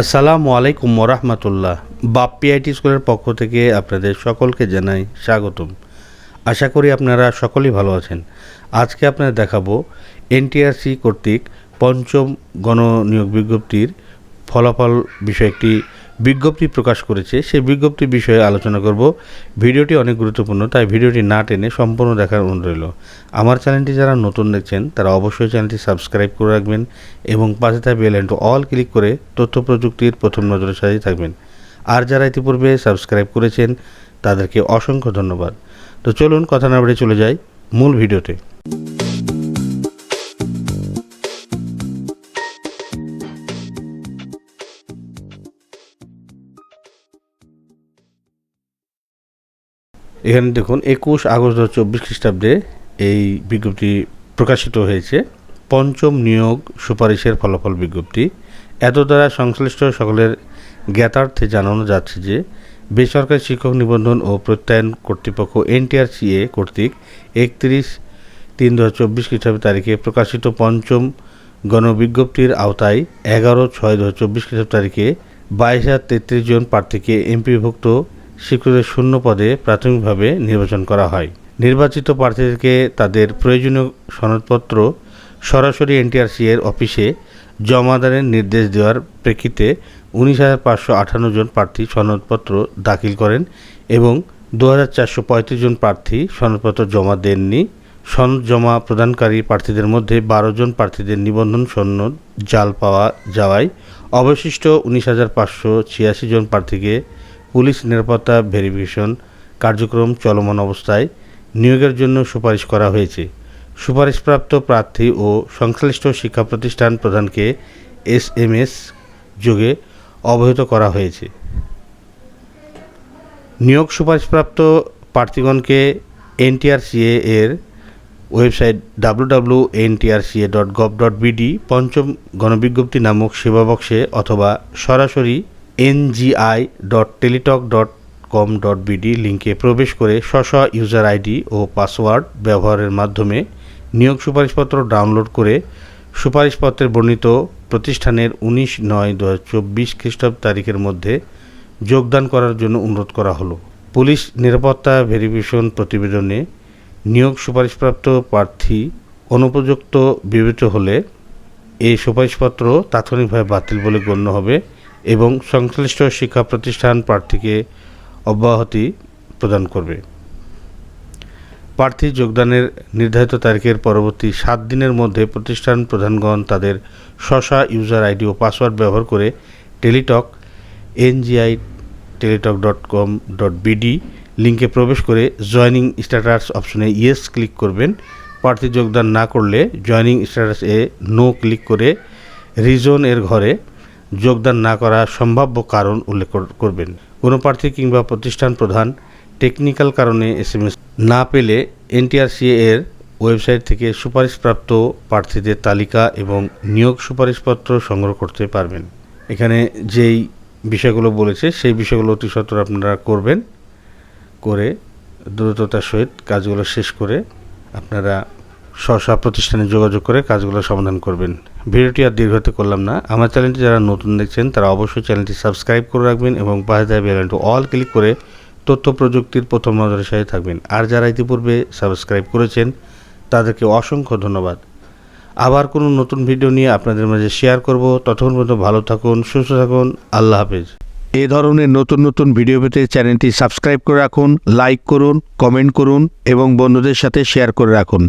আসসালামু আলাইকুম ওরহমতুল্লাহ। বাপ্পি আইটি স্কুলের পক্ষ থেকে আপনাদের সকলকে জানাই স্বাগতম। আশা করি আপনারা সকলেই ভালো আছেন। আজকে আপনারা দেখাবো এনটিআরসি কর্তৃক পঞ্চম গণনিয়োগ বিজ্ঞপ্তির ফলাফল বিষয়ে একটি বিজ্ঞপ্তি প্রকাশ করেছে, সেই বিজ্ঞপ্তি বিষয়ে আলোচনা করব। ভিডিওটি অনেক গুরুত্বপূর্ণ, তাই ভিডিওটি না টেনে সম্পূর্ণ দেখার অনুরোধ রইল। আমার চ্যানেলটি যারা নতুন দেখছেন, তারা অবশ্যই চ্যানেলটি সাবস্ক্রাইব করে রাখবেন এবং পাশে থাকা বেল আইকনটি অল ক্লিক করে তথ্য প্রযুক্তির প্রথম নজরের সাথে থাকবেন। আর যারা ইতিপূর্বে সাবস্ক্রাইব করেছেন, তাদেরকে অসংখ্য ধন্যবাদ। তো চলুন কথা না বেড়ে চলে যাই মূল ভিডিওতে। এখানে দেখুন, একুশ আগস্ট দু চব্বিশ খ্রিস্টাব্দে এই বিজ্ঞপ্তি প্রকাশিত হয়েছে। পঞ্চম নিয়োগ সুপারিশের ফলাফল বিজ্ঞপ্তি। এত দ্বারা সংশ্লিষ্ট সকলের জ্ঞাতার্থে জানানো যাচ্ছে যে, বেসরকারি শিক্ষক নিবন্ধন ও প্রত্যয়ন কর্তৃপক্ষ এনটিআরসিএ কর্তৃক একত্রিশ তিন দু হাজার চব্বিশ খ্রিস্টাব্দ তারিখে প্রকাশিত পঞ্চম গণবিজ্ঞপ্তির আওতায় এগারো ছয় দু হাজার চব্বিশ খ্রিস্টাব্দ তারিখে বাইশ হাজার তেত্রিশ জন প্রার্থীকে এমপিভুক্ত স্বীকৃত শূন্য পদে প্রাথমিকভাবে নির্বাচন করা হয়। নির্বাচিত প্রার্থীদেরকে তাদের প্রয়োজনীয় সনদপত্র সরাসরি এনটিআরসি এর অফিসে জমাদানের নির্দেশ দেওয়ার প্রেক্ষিতে উনিশ হাজার পাঁচশো আটান্ন জন প্রার্থী সনদপত্র দাখিল করেন এবং দু হাজার চারশো পঁয়ত্রিশ জন প্রার্থী সনদপত্র জমা দেননি। সনদ জমা প্রদানকারী প্রার্থীদের মধ্যে বারো জন প্রার্থীদের নিবন্ধন সনদ জাল পাওয়া যাওয়ায় অবশিষ্ট উনিশ হাজার পাঁচশো ছিয়াশি জন প্রার্থীকে পুলিশ নিরাপত্তা ভেরিফিকেশন কার্যক্রম চলমান অবস্থায় নিয়োগের জন্য সুপারিশ করা হয়েছে। সুপারিশপ্রাপ্ত প্রার্থী ও সংশ্লিষ্ট শিক্ষা প্রতিষ্ঠান প্রধানকে এস এম এস যোগে অবহিত করা হয়েছে। নিয়োগ সুপারিশপ্রাপ্ত প্রার্থীগণকে এনটিআরসিএ এর website W NTRCA dot gov dot BD পঞ্চম গণবিজ্ঞপ্তি নামক সেবা বক্সে অথবা সরাসরি NGI dot Teletalk dot com dot BD লিঙ্কে প্রবেশ করে স্ব ইউজার আইডি ও পাসওয়ার্ড ব্যবহারের মাধ্যমে নিয়োগ সুপারিশপত্র ডাউনলোড করে সুপারিশপত্রের বর্ণিত প্রতিষ্ঠানের উনিশ নয় দু হাজার চব্বিশ খ্রিস্টাব্দ তারিখের মধ্যে যোগদান করার জন্য অনুরোধ করা হলো। পুলিশ নিরাপত্তা ভেরিফিকেশন প্রতিবেদনে নিয়োগ সুপারিশপ্রাপ্ত প্রার্থী অনুপযুক্ত বিবেচিত হলে এই সুপারিশপত্র তাৎক্ষণিকভাবে বাতিল বলে গণ্য হবে। এবং সংশ্লিষ্ট শিক্ষা প্রতিষ্ঠান প্রার্থীকে অব্যাহতি প্রদান করবে। প্রার্থী যোগদানের নির্ধারিত তারিখের পরবর্তী সাত দিনের মধ্যে প্রতিষ্ঠান প্রধানগণ তাদের শশা ইউজার আইডি ও পাসওয়ার্ড ব্যবহার করে Teletalk, NGI, Teletalk dot com dot BD লিঙ্কে প্রবেশ করে জয়নিং স্ট্যাটাস অপশনে ইয়েস ক্লিক করবেন। প্রার্থী যোগদান না করলে জয়নিং স্ট্যাটাস এ নো ক্লিক করে রিজন এর ঘরে যোগদান না করা সম্ভাব্য কারণ উল্লেখ করবেন। কোনো প্রার্থী কিংবা প্রতিষ্ঠান প্রধান, টেকনিক্যাল কারণে এসএমএস না পেলে এনটিআরসিএ এর ওয়েবসাইট থেকে সুপারিশপ্রাপ্ত প্রার্থীদের তালিকা এবং নিয়োগ সুপারিশপত্র সংগ্রহ করতে পারবেন। এখানে যেই বিষয়গুলো বলেছে, সেই বিষয়গুলো অতি সত্বর আপনারা করবেন। করে দ্রুততার সহিত কাজগুলো শেষ করে আপনারা স্ব প্রতিষ্ঠানে যোগাযোগ করে কাজগুলো সমাধান করবেন। ভিডিওটি আর দীর্ঘতে করলাম না। আমার চ্যানেলটি যারা নতুন দেখছেন, তারা অবশ্যই চ্যানেলটি সাবস্ক্রাইব করে রাখবেন এবং পাশে দেওয়া বেলাইনটি অল ক্লিক করে তথ্য প্রযুক্তির প্রথম নজরের সাথে থাকবেন। আর যারা ইতিপূর্বে সাবস্ক্রাইব করেছেন, তাদেরকে অসংখ্য ধন্যবাদ। আবার কোনো নতুন ভিডিও নিয়ে আপনাদের মাঝে শেয়ার করব। ততক্ষণ পর্যন্ত ভালো থাকুন, সুস্থ থাকুন। আল্লাহ হাফেজ। এ ধরনের নতুন নতুন ভিডিও পেতে চ্যানেলটি সাবস্ক্রাইব করে রাখুন, লাইক করুন, কমেন্ট করুন এবং বন্ধুদের সাথে শেয়ার করে রাখুন।